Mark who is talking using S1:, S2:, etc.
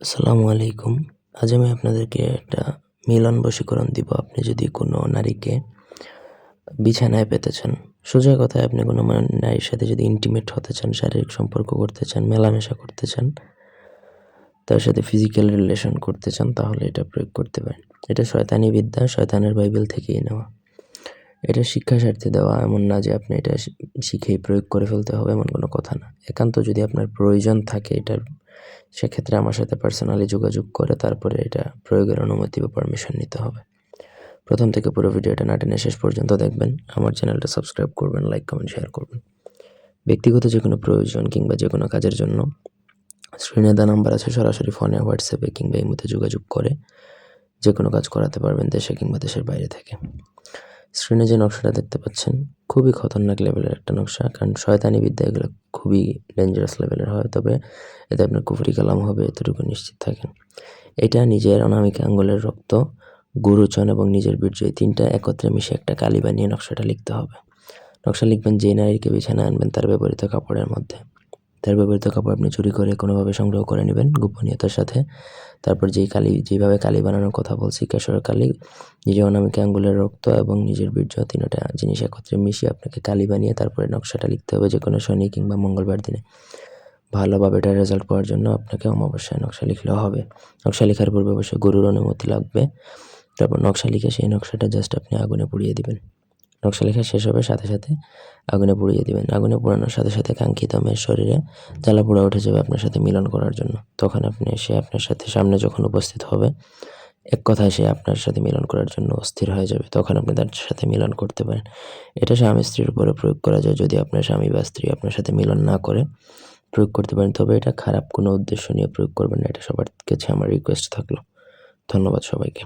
S1: আসসালামু আলাইকুম। আজ আমি আপনাদেরকে একটা মিলন বশীকরণ দিব। আপনি যদি কোনো নারীকে বিছানায় পেতে চান, সোজা কথায় আপনি কোনো নারীর সাথে যদি ইন্টিমেট হতে চান, শারীরিক সম্পর্ক করতে চান, মেলামেশা করতে চান, তার সাথে ফিজিক্যাল রিলেশন করতে চান, তাহলে এটা প্রয়োগ করতে পারেন। এটা শয়তানি বিদ্যা, শয়তানের বাইবেল থেকেই নেওয়া। এটা শিক্ষা স্বার্থে দেওয়া। এমন না যে আপনি এটা শিখেই প্রয়োগ করে ফেলতে হবে, এমন কোনো কথা না। একান্ত যদি আপনার প্রয়োজন থাকে এটার সেক্ষেত্রে আমার সাথে পার্সোনালি যোগাযোগ করে তারপরে এটা প্রয়োগের অনুমতি বা পারমিশন নিতে হবে। প্রথম থেকে পুরো ভিডিওটা না টেনে শেষ পর্যন্ত দেখবেন। আমার চ্যানেলটা সাবস্ক্রাইব করবেন লাইক কমেন্ট শেয়ার করবেন। ব্যক্তিগত যে কোনো প্রয়োজন কিংবা যে কোনো কাজের জন্য স্ক্রিনে দেওয়া নাম্বার আছে, সরাসরি ফোনে হোয়াটসঅ্যাপে কিংবা ইমোতে যোগাযোগ করে যে কোনো কাজ করাতে পারবেন দেশে কিংবা দেশের বাইরে থেকে। স্ক্রিনে যে নকশাটা দেখতে পাচ্ছেন খুবই খতরনাক লেভেলের একটা নকশা। কারণ শয়তানি বিদ্যা এগুলো খুবই ডেঞ্জারাস লেভেলের হয়। তবে এতে আপনার কুফরি কালাম হবে, এতটুকু নিশ্চিত থাকেন। এটা নিজের অনামিক আঙ্গুলের রক্ত, গুরুচন এবং নিজের বীর্য, এই তিনটা একত্রে মিশে একটা কালি বানিয়ে নকশাটা লিখতে হবে। নকশা লিখবেন যে নারীকে বিছানায় আনবেন তার ব্যবহৃত কাপড়ের মধ্যে। তার ব্যবহৃত কাপড় আপনি চুরি করে কোনোভাবে সংগ্রহ করে নেবেন গোপনীয়তার সাথে। তারপর যেই কালি, যেভাবে কালি বানানোর কথা বলছি, কেশর কালি, নিজের অনামিকা আঙ্গুলের রক্ত এবং নিজের বীর্য তিনটা জিনিস একত্রে মিশিয়ে আপনাকে কালি বানিয়ে তারপরে নকশাটা লিখতে হবে যে কোনো শনি কিংবা মঙ্গলবার দিনে। ভালোভাবে এটার রেজাল্ট পাওয়ার জন্য আপনাকে অমাবস্যায় নকশা লিখলেও হবে। নকশা লেখার পূর্বে অবশ্যই গরুর অনুমতি লাগবে। তারপর নকশা লিখে সেই নকশাটা জাস্ট আপনি আগুনে পুড়িয়ে দিবেন। নকশা লেখা শেষ হবে, সাথে সাথে আগুনে পুড়িয়ে দিবেন। আগুনে পোড়ানোর সাথে সাথে কাঙ্ক্ষিত মেয়ের শরীরে জ্বালা পোড়া উঠে যাবে আপনার সাথে মিলন করার জন্য। তখন আপনি সে আপনার সাথে সামনে যখন উপস্থিত হবে, এক কথায় সে আপনার সাথে মিলন করার জন্য অস্থির হয়ে যাবে। তখন আপনি তার সাথে মিলন করতে পারেন। এটা স্বামী স্ত্রীর উপরে প্রয়োগ করা যায়। যদি আপনার স্বামী বা স্ত্রী আপনার সাথে মিলন না করে প্রয়োগ করতে পারেন, তবে এটা খারাপ কোনো উদ্দেশ্য নিয়ে প্রয়োগ করবেন না। এটা সবার কাছে আমার রিকোয়েস্ট থাকল। ধন্যবাদ সবাইকে।